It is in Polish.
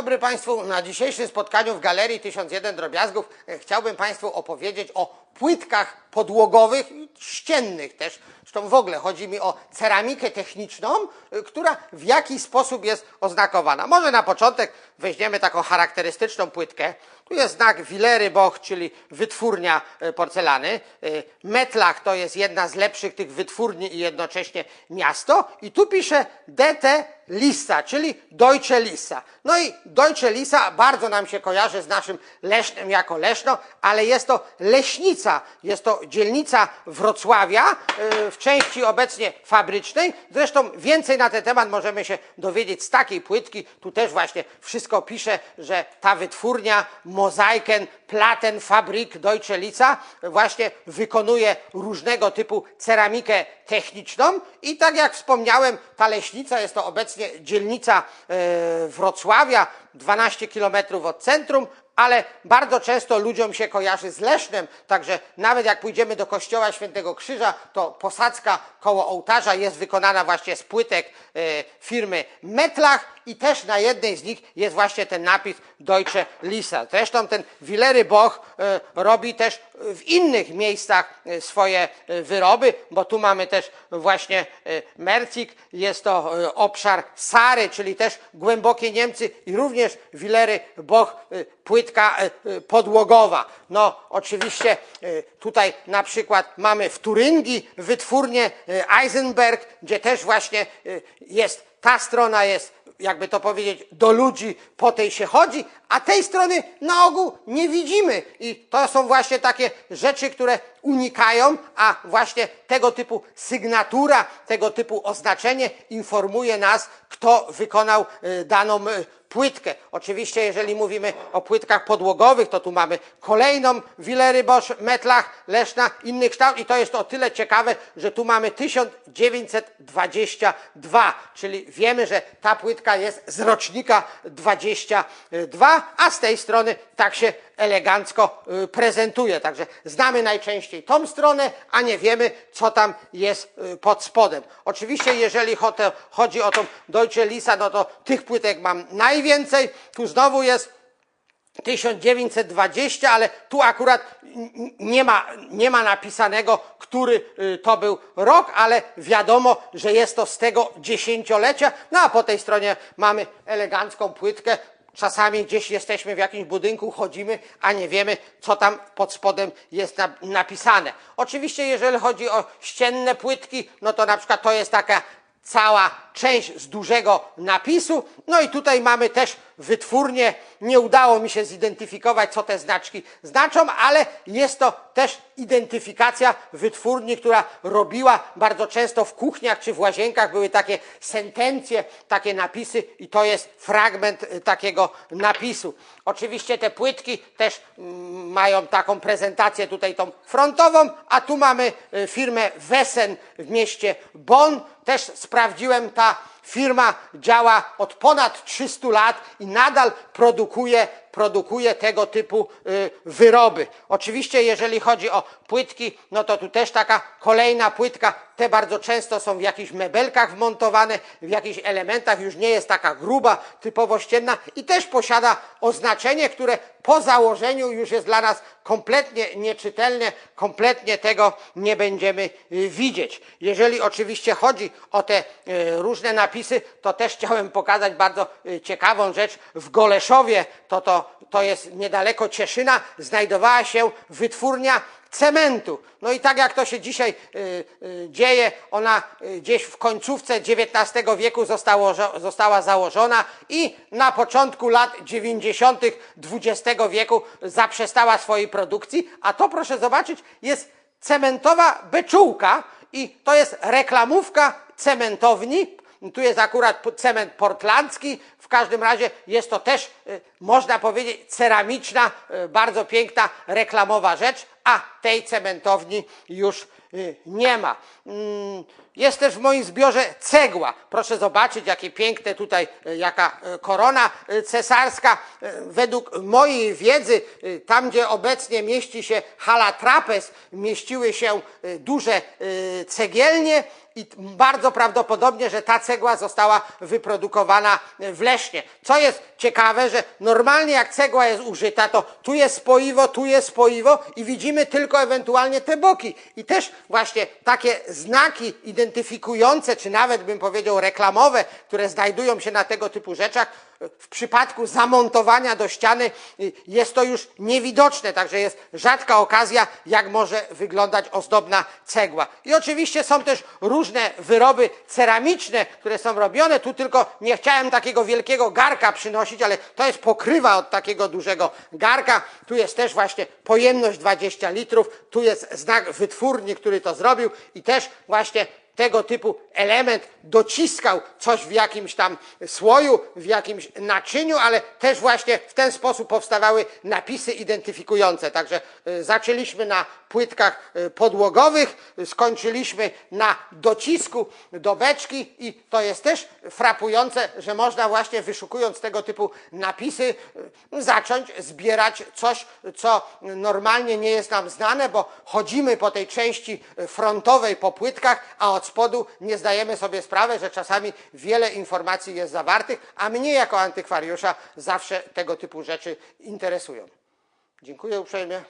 dobry Państwu. Na dzisiejszym spotkaniu w Galerii 1001 Drobiazgów e, chciałbym Państwu opowiedzieć o płytkach podłogowych i ściennych też. Zresztą w ogóle chodzi mi o ceramikę techniczną, e, która w jakiś sposób jest oznakowana. Może na początek weźmiemy taką charakterystyczną płytkę. Tu jest znak Willery Boch, czyli wytwórnia e, porcelany. E, Metlach to jest jedna z lepszych tych wytwórni i jednocześnie miasto. I tu pisze DT Lissa, czyli Deutsche Lissa. No i Deutsche Lissa bardzo nam się kojarzy z naszym Lesznem jako Leszno, ale jest to leśnica, jest to dzielnica Wrocławia, e, w części obecnie fabrycznej. Zresztą więcej na ten temat możemy się dowiedzieć z takiej płytki. Tu też właśnie wszystko pisze, że ta wytwórnia Mosaiken Platen Fabrik Deutsche Lissa właśnie wykonuje różnego typu ceramikę techniczną i tak jak wspomniałem, ta leśnica jest to obecnie dzielnica e, Wrocławia, 12 kilometrów od centrum, ale bardzo często ludziom się kojarzy z Lesznem, także nawet jak pójdziemy do kościoła Świętego Krzyża, to posadzka koło ołtarza jest wykonana właśnie z płytek e, firmy Metlach i też na jednej z nich jest właśnie ten napis Deutsche Lisa. Zresztą ten Willery Boch e, robi też w innych miejscach e, swoje wyroby, bo tu mamy też właśnie Mercik, jest to obszar Sary, czyli też głębokie Niemcy i również Willery Boch e, płytka e, e, podłogowa. No oczywiście tutaj na przykład mamy w Turyngii wytwórnię Eisenberg, gdzie też właśnie jest, ta strona jest jakby to powiedzieć, do ludzi po tej się chodzi, a tej strony na ogół nie widzimy. I to są właśnie takie rzeczy, które unikają, a właśnie tego typu sygnatura, tego typu oznaczenie informuje nas, kto wykonał y, daną y, płytkę. Oczywiście, jeżeli mówimy o płytkach podłogowych, to tu mamy kolejną Willery Bosch, Metlach, Leszna, inny kształt i to jest o tyle ciekawe, że tu mamy 1922, czyli wiemy, że ta płytka jest z rocznika 22, a z tej strony tak się elegancko y, prezentuje. Także znamy najczęściej tą stronę, a nie wiemy, co tam jest y, pod spodem. Oczywiście, jeżeli chodzi o tą Deutsche Lisa, no to tych płytek mam najwięcej. Tu znowu jest 1920, ale tu akurat nie ma, nie ma napisanego, który y, to był rok, ale wiadomo, że jest to z tego dziesięciolecia. No a po tej stronie mamy elegancką płytkę. Czasami gdzieś jesteśmy w jakimś budynku, chodzimy, a nie wiemy, co tam pod spodem jest na, napisane. Oczywiście, jeżeli chodzi o ścienne płytki, no to na przykład to jest taka cała część z dużego napisu. No i tutaj mamy też wytwórnię. Nie udało mi się zidentyfikować, co te znaczki znaczą, ale jest to też identyfikacja wytwórni, która robiła bardzo często w kuchniach czy w łazienkach były takie sentencje, takie napisy i to jest fragment y, takiego napisu. Oczywiście te płytki też mm, mają taką prezentację tutaj tą frontową, a tu mamy y, firmę Wesen w mieście Bonn. Też sprawdziłem, ta firma działa od ponad 300 lat i nadal produkuje, produkuje tego typu y, wyroby. Oczywiście, jeżeli chodzi o płytki, no to tu też taka kolejna płytka. Te bardzo często są w jakichś mebelkach wmontowane, w jakichś elementach, już nie jest taka gruba, typowo ścienna i też posiada oznaczenie, które po założeniu już jest dla nas kompletnie nieczytelne, kompletnie tego nie będziemy y, widzieć. Jeżeli oczywiście chodzi o te y, różne napisy, to też chciałem pokazać bardzo ciekawą rzecz. W Goleszowie, to, to, to jest niedaleko Cieszyna, znajdowała się wytwórnia cementu. No i tak jak to się dzisiaj y, y, dzieje, ona y, gdzieś w końcówce XIX wieku zostało, została założona i na początku lat 90. XX wieku zaprzestała swojej produkcji, a to proszę zobaczyć jest cementowa beczułka i to jest reklamówka cementowni. Tu jest akurat cement portlandzki. W każdym razie jest to też, y, można powiedzieć, ceramiczna, y, bardzo piękna, reklamowa rzecz, a tej cementowni już y, nie ma. Mm, Jest też w moim zbiorze cegła. Proszę zobaczyć, jakie piękne tutaj, jaka korona cesarska. Według mojej wiedzy, tam gdzie obecnie mieści się hala trapez, mieściły się duże cegielnie i bardzo prawdopodobnie, że ta cegła została wyprodukowana w Lesznie. Co jest ciekawe, że normalnie jak cegła jest użyta, to tu jest spoiwo, tu jest spoiwo i widzimy tylko ewentualnie te boki. I też właśnie takie znaki identyfikujące, czy nawet bym powiedział reklamowe, które znajdują się na tego typu rzeczach, w przypadku zamontowania do ściany y, jest to już niewidoczne, także jest rzadka okazja, jak może wyglądać ozdobna cegła. I oczywiście są też różne wyroby ceramiczne, które są robione. Tu tylko nie chciałem takiego wielkiego garka przynosić, ale to jest pokrywa od takiego dużego garka. Tu jest też właśnie pojemność 20 litrów. Tu jest znak wytwórni, który to zrobił i też właśnie tego typu element dociskał coś w jakimś tam słoju, w jakimś naczyniu, ale też właśnie w ten sposób powstawały napisy identyfikujące. Także y, zaczęliśmy na płytkach y, podłogowych, skończyliśmy na docisku do beczki i to jest też frapujące, że można właśnie wyszukując tego typu napisy y, zacząć zbierać coś, co normalnie nie jest nam znane, bo chodzimy po tej części frontowej po płytkach, a od spodu nie zdajemy sobie sprawy, że czasami wiele informacji jest zawartych, a mnie jako antykwariusza zawsze tego typu rzeczy interesują. Dziękuję uprzejmie.